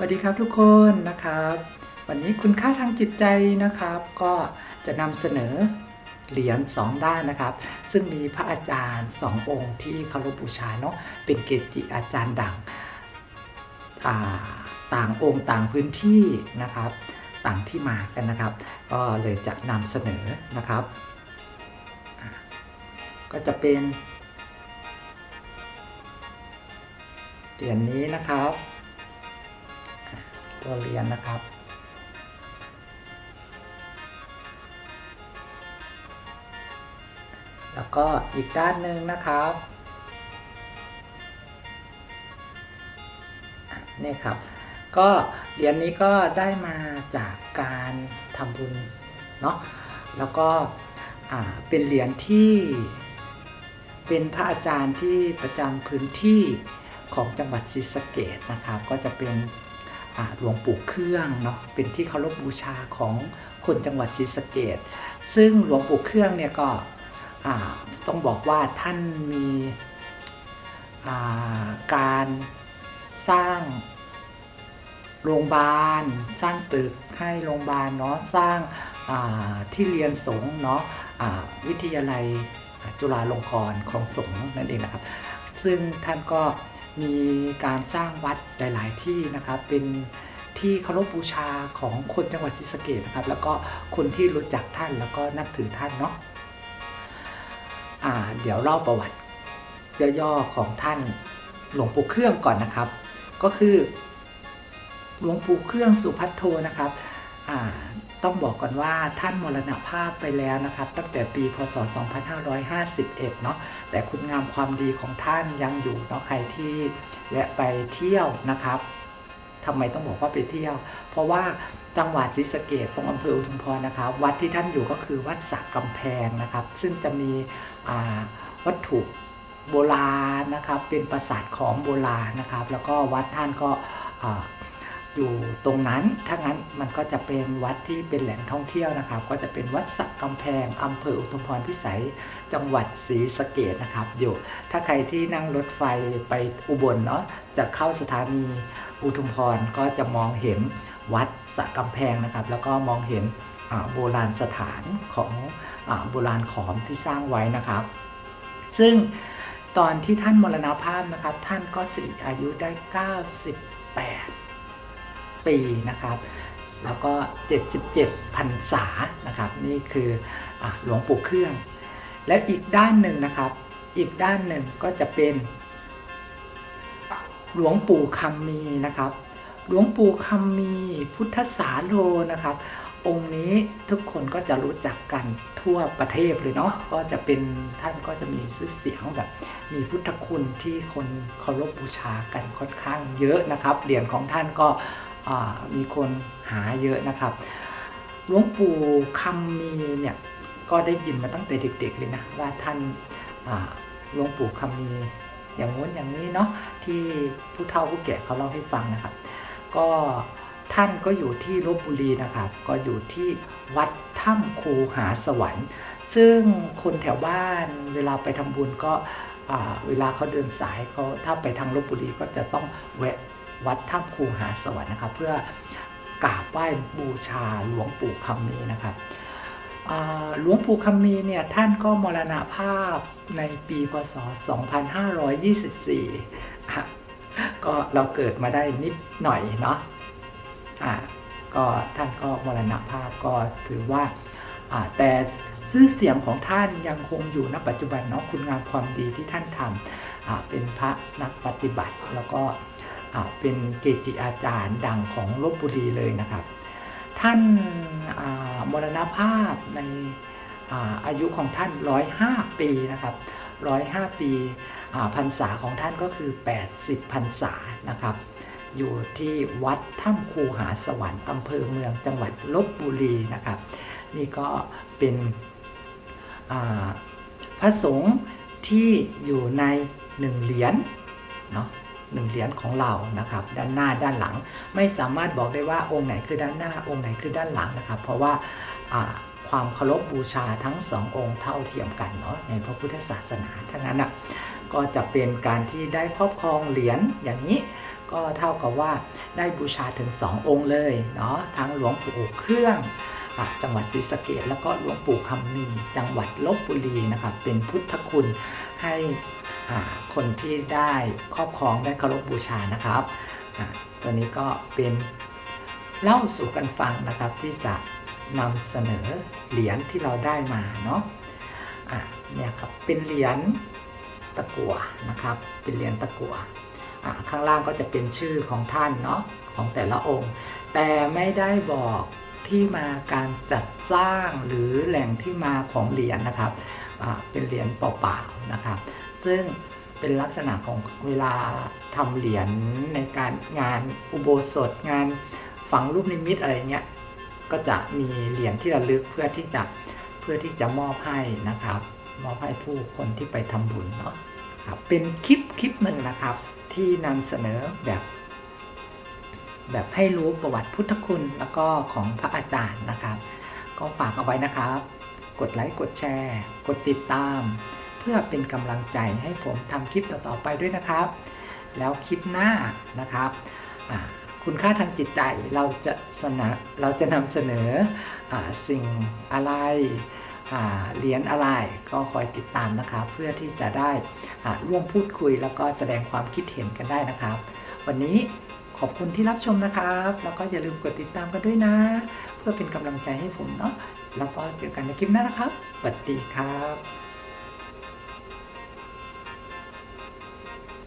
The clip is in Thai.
สวัสดีครับทุกคนนะครับ วันนี้คุณค่าทางจิตใจนะครับ ก็จะนำเสนอเหรียญสองด้านนะครับ ซึ่งมีพระอาจารย์สององค์ที่เคารพบูชาเนาะเป็นเกจิอาจารย์ดังต่างองค์ต่างพื้นที่นะครับ ต่างที่มากันนะครับ ก็เลยจะนำเสนอนะครับ ก็จะเป็นเหรียญนี้นะครับ ตัวเรียนนะครับ แล้วก็อีกด้านหนึ่งนะครับนี่ครับ ก็เหรียญนี้ก็ได้มาจากการทำบุญเนาะแล้วก็เป็นเหรียญที่เป็นพระอาจารย์ที่ประจำพื้นที่ของจังหวัดศรีสะเกดนะครับ ก็จะเป็น หลวงปู่เครื่องเนาะเป็นที่เคารพบูชาของคนจังหวัดศรีสะเกดซึ่งหลวงปู่เครื่องเนี่ยก็ต้องบอกว่าท่านมีาการสร้างโรงพยาบาล สร้างตึกให้โรงพยาบาลเนาะสร้างาที่เรียนสงเนาะวิทยาลัยจุฬาลงกรณ์ของสงนั่นเองนะครับ ซึ่งท่านก็ มีการสร้างวัดหลาย ๆ ที่นะครับเป็นที่เคารพบูชาของคนจังหวัดศรีสะเกษนะครับ แล้วก็คนที่รู้จักท่านแล้วก็นับถือท่านเนาะอ่าเดี๋ยวเล่าประวัติย่อๆของท่านหลวงปู่เครื่องก่อนนะครับ ก็คือหลวงปู่เครื่องสุพัทโทนะครับอ่า ต้องบอกก่อนว่าท่านมรณภาพไปแล้วนะครับ ตั้งแต่ปีพศ 2551 เนาะแต่คุณงามความดีของท่านยังอยู่เนาะใครที่แวะไปเที่ยวนะครับทำไมต้องบอกว่าไปเที่ยว เพราะว่าจังหวัดศรีสะเกดตรงอำเภออุทุมพรนะครับ วัดที่ท่านอยู่ก็คือวัดสักกำแพงนะครับ ซึ่งจะมีวัตถุโบราณนะครับ เป็นปราสาทของโบราณนะครับ แล้วก็วัดท่านก็ อยู่ตรงนั้น ถ้างั้นมันก็จะเป็นวัดที่เป็นแหล่งท่องเที่ยวนะครับ ก็จะเป็นวัดสักกำแพงอำเภออุทุมพรพิสัย จังหวัดศรีสะเกดนะครับ อยู่ ถ้าใครที่นั่งรถไฟไปอุบลเนาะ จะเข้าสถานีอุทุมพรก็จะมองเห็นวัดสระกำแพงนะครับ แล้วก็มองเห็นโบราณสถานของอโบราณขอมที่สร้างไว้นะครับ ซึ่งตอนที่ท่านมรณภาพนะครับ ท่านก็สิริอายุได้ 98 ปีนะครับ แล้วก็ 77พรรษานะครับ นี่คืออหลวงปู่เครื่อง และอีกด้านหนึ่งนะครับ อีกด้านหนึ่งก็จะเป็น หลวงปู่คำมีนะครับ หลวงปู่คำมีพุทธสาโลนะครับองค์นี้ทุกคนก็จะรู้จักกันทั่วประเทศเลยเนาะก็จะเป็นท่านก็จะมีชื่อเสียงแบบ มีพุทธคุณที่คนเคารพบูชากันค่อนข้างเยอะนะครับเหรียญของท่านก็ มีคนหาเยอะนะครับหลวงปู่คำมีเนี่ยก็ได้ยินมาตั้งแต่เด็กๆเลยนะว่าท่านหลวงปู่คำมีอย่างงู้นอย่างนี้เนาะที่ผู้เฒ่าผู้แก่เขาเล่าให้ฟังนะครับ ก็ท่านก็อยู่ที่ลบบุรีนะครับก็อยู่ที่วัดถ้ำคูหาสวรรค์ ซึ่งคนแถวบ้านเวลาไปทำบุญก็เวลาเขาเดินสายเขาถ้าไปทางลบบุรีก็จะต้องแวะ วัดถ้ำคูหาสวรรค์นะครับ เพื่อกราบไหว้บูชาหลวงปู่คำมีนะครับหลวงปู่คำมีเนี่ยท่านก็มรณภาพในปีพศ 2524 ก็เราเกิดมาได้นิดหน่อยเนาะอ่าก็ท่านก็มรณภาพก็ถือว่าแต่ชื่อเสียงของท่านยังคงอยู่ณปัจจุบันเนาะคุณงามความดีที่ท่านทำเป็นพระนักปฏิบัติแล้วก็ เป็นเกจิอาจารย์ดังของลบบุรีเลยนะครับ ท่านามรณภาพในอาอายุของท่าน 105 ปีนะครับ 105 ปีพรรษาของท่านก็คือ 80 พรรษานะครับ อยู่ที่วัดถ้ำคูหาสวรรค์อำเภอเมืองจังหวัดลบบุรีนะครับ นี่ก็เป็นพระสงฆ์ที่อยู่ในหนึ่งเหรียญเนาะ หนึ่งเหรียญของเรานะครับ ด้านหน้าด้านหลัง ไม่สามารถบอกได้ว่าองค์ไหนคือด้านหน้าองค์ไหนคือด้านหลังนะครับ เพราะว่าความเคารพบูชาทั้งสององค์เท่าเทียมกันเนาะในพระพุทธศาสนาทั้งนั้นอะก็จะเป็นการที่ได้ครอบครองเหรียญอย่างนี้ ก็เท่ากับว่าได้บูชาถึง 2 องค์เลยเนาะทั้งหลวงปู่เครื่องจังหวัดศรีสะเกดแล้วก็หลวงปู่คำมีจังหวัดลบบุรีนะครับเป็นพุทธคุณให้ คนที่ได้ครอบครองได้เคารพบูชานะครับ ตัวนี้ก็เป็นเล่าสู่กันฟังนะครับที่จะนำเสนอเหรียญที่เราได้มาเนาะะเนี่ยครับเป็นเหรียญตะกั่วนะครับ เป็นเหรียญตะกั่วข้างล่างก็จะเป็นชื่อของท่านเนาะของแต่ละองค์ แต่ไม่ได้บอกที่มาการจัดสร้างหรือแหล่งที่มาของเหรียญนะครับเป็นเหรียญเปล่าๆนะครับ ซึ่งเป็นลักษณะของเวลาทำเหรียญในการงานอุโบสถงานฝังรูปนิมิตอะไรเงี้ยก็จะมีเหรียญที่ระลึกเพื่อที่จะเพื่อที่จะมอบให้นะครับมอบให้ผู้คนที่ไปทำบุญเนาะครับเป็นคลิปคลิปหนึ่งนะครับ ที่นำเสนอแบบ แบบให้รู้ประวัติพุทธคุณแล้วก็ของพระอาจารย์นะครับ ก็ฝากเอาไว้นะครับ กดไลค์กดแชร์ กดติดตาม เพื่อเป็นกำลังใจให้ผมทำคลิปต่อๆไปด้วยนะครับ แล้วคลิปหน้านะครับคุณค่าทางจิตใจเราจะเสนอเราจะนำเสนออสิ่งอะไรเหรียญอะไรก็คอยติดตามนะครับ เพื่อที่จะได้ร่วมพูดคุยแล้วก็แสดงความคิดเห็นกันได้นะครับ วันนี้ขอบคุณที่รับชมนะครับ แล้วก็อย่าลืมกดติดตามกันด้วยนะ เพื่อเป็นกำลังใจให้ผมเนาะแล้วก็เจอกันในคลิปหน้านะครับสวัสดีครับ